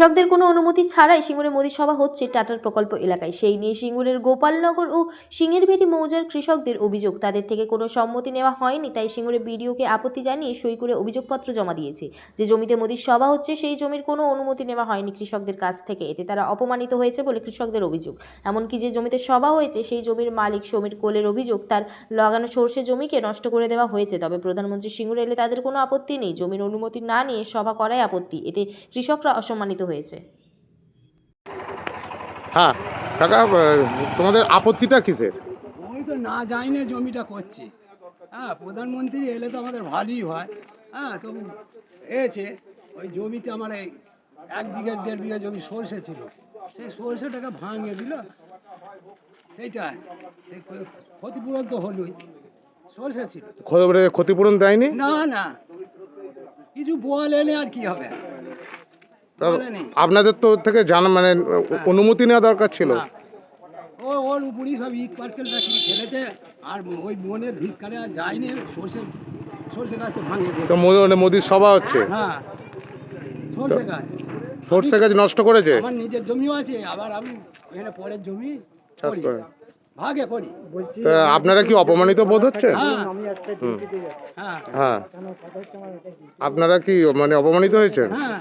কৃষকদের কোনো অনুমতি ছাড়াই সিঙ্গুরে মোদী সভা হচ্ছে টাটার প্রকল্প এলাকায়। সেই নিয়ে সিঙ্গুরের গোপালনগর ও সিংহেরভেটি মৌজার কৃষকদের অভিযোগ। তাদের থেকে কোনো সম্মতি নেওয়া হয়নি, তাই সিঙ্গুরে বিডিওকে আপত্তি জানিয়ে সই করে অভিযোগপত্র জমা দিয়েছে। যে জমিতে মোদীর সভা হচ্ছে, সেই জমির কোনো অনুমতি নেওয়া হয়নি কৃষকদের কাছ থেকে। এতে তারা অপমানিত হয়েছে বলে কৃষকদের অভিযোগ। এমনকি যে জমিতে সভা হয়েছে, সেই জমির মালিক সমীর কোলের অভিযোগ, তার লাগানো সর্ষে জমিকে নষ্ট করে দেওয়া হয়েছে। তবে প্রধানমন্ত্রী সিঙ্গুরে এলে তাদের কোনো আপত্তি নেই। জমির অনুমতি না নিয়ে সভা করাই আপত্তি। এতে কৃষকরা অসম্মানিত হয়েছে। হ্যাঁ কাকা তোমাদের আপত্তিটা কিসের? ওই তো না যাইনে জমিটা করছি। হ্যাঁ প্রধানমন্ত্রী এলে তো আমাদের ভালোই হয়। হ্যাঁ তবু এসে ওই জমিতে আমার এই এক বিঘা দেড় বিঘা জমি সর্ষে ছিল। সেই সর্ষেটাকে ভাঙিয়ে দিল। সেইটাই সেই ক্ষতিপূরণ তো হলোই। সর্ষে ছিল। ক্ষতিপূরণ দেয়নি? না না। কিছু বল এনে আর কি হবে? তা আপনাদের তো ওর থেকে জানা মানে অনুমতি নেওয়া দরকার ছিল। ও ওর উপরই সব ইট পাটকেল রাখি আর ওই মনের ধিক্কারে আর যায়নি সর্ষে সর্ষে গাছটা ভাঙিয়ে দিয়েছে। তো মো- মানে মোদির সভা হচ্ছে? হ্যাঁ সর্ষে গাছ। সর্ষে গাছ নষ্ট করেছে? আমার নিজের জমিও আছে আবার আমি এখানে পরের জমি চাষ করি। করে। ভাগে করি। তা আপনারা কি অপমানিত বোধ হচ্ছে? হ্যাঁ। হুম। হ্যাঁ। হ্যাঁ। আপনারা কি মানে অপমানিত হয়েছেন? হ্যাঁ।